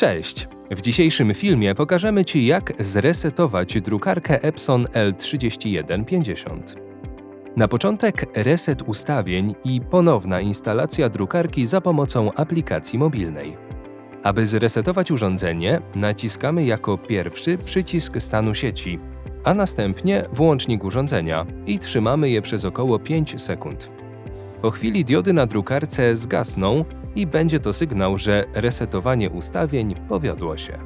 Cześć! W dzisiejszym filmie pokażemy Ci, jak zresetować drukarkę Epson L3150. Na początek reset ustawień i ponowna instalacja drukarki za pomocą aplikacji mobilnej. Aby zresetować urządzenie, naciskamy jako pierwszy przycisk stanu sieci, a następnie włącznik urządzenia i trzymamy je przez około 5 sekund. Po chwili diody na drukarce zgasną i będzie to sygnał, że resetowanie ustawień powiodło się.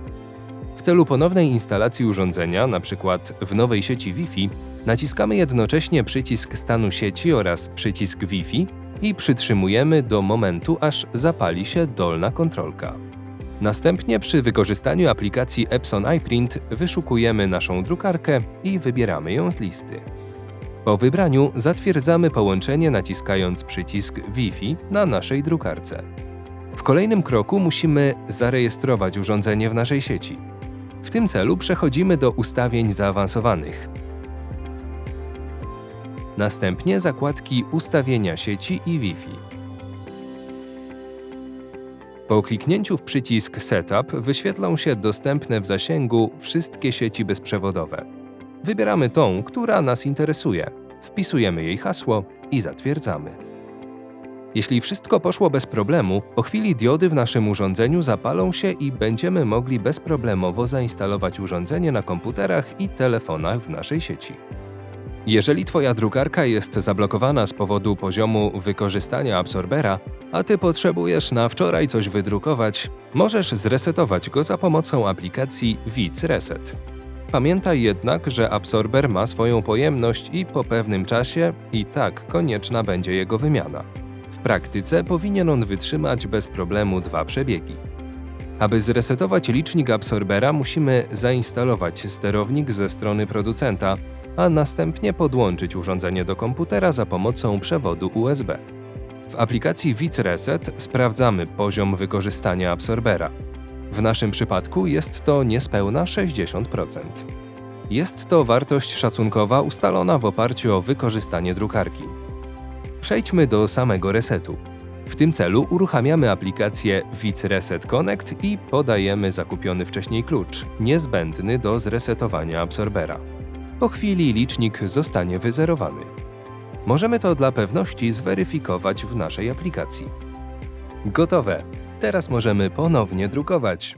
W celu ponownej instalacji urządzenia, np. w nowej sieci Wi-Fi, naciskamy jednocześnie przycisk stanu sieci oraz przycisk Wi-Fi i przytrzymujemy do momentu, aż zapali się dolna kontrolka. Następnie przy wykorzystaniu aplikacji Epson iPrint wyszukujemy naszą drukarkę i wybieramy ją z listy. Po wybraniu zatwierdzamy połączenie naciskając przycisk Wi-Fi na naszej drukarce. W kolejnym kroku musimy zarejestrować urządzenie w naszej sieci. W tym celu przechodzimy do ustawień zaawansowanych. Następnie zakładki Ustawienia sieci i Wi-Fi. Po kliknięciu w przycisk Setup wyświetlą się dostępne w zasięgu wszystkie sieci bezprzewodowe. Wybieramy tą, która nas interesuje, wpisujemy jej hasło i zatwierdzamy. Jeśli wszystko poszło bez problemu, po chwili diody w naszym urządzeniu zapalą się i będziemy mogli bezproblemowo zainstalować urządzenie na komputerach i telefonach w naszej sieci. Jeżeli Twoja drukarka jest zablokowana z powodu poziomu wykorzystania absorbera, a Ty potrzebujesz na wczoraj coś wydrukować, możesz zresetować go za pomocą aplikacji Vic Reset. Pamiętaj jednak, że absorber ma swoją pojemność i po pewnym czasie i tak konieczna będzie jego wymiana. W praktyce powinien on wytrzymać bez problemu dwa przebiegi. Aby zresetować licznik absorbera, musimy zainstalować sterownik ze strony producenta, a następnie podłączyć urządzenie do komputera za pomocą przewodu USB. W aplikacji Vic Reset sprawdzamy poziom wykorzystania absorbera. W naszym przypadku jest to niespełna 60%. Jest to wartość szacunkowa ustalona w oparciu o wykorzystanie drukarki. Przejdźmy do samego resetu. W tym celu uruchamiamy aplikację Vic Reset Connect i podajemy zakupiony wcześniej klucz, niezbędny do zresetowania absorbera. Po chwili licznik zostanie wyzerowany. Możemy to dla pewności zweryfikować w naszej aplikacji. Gotowe! Teraz możemy ponownie drukować.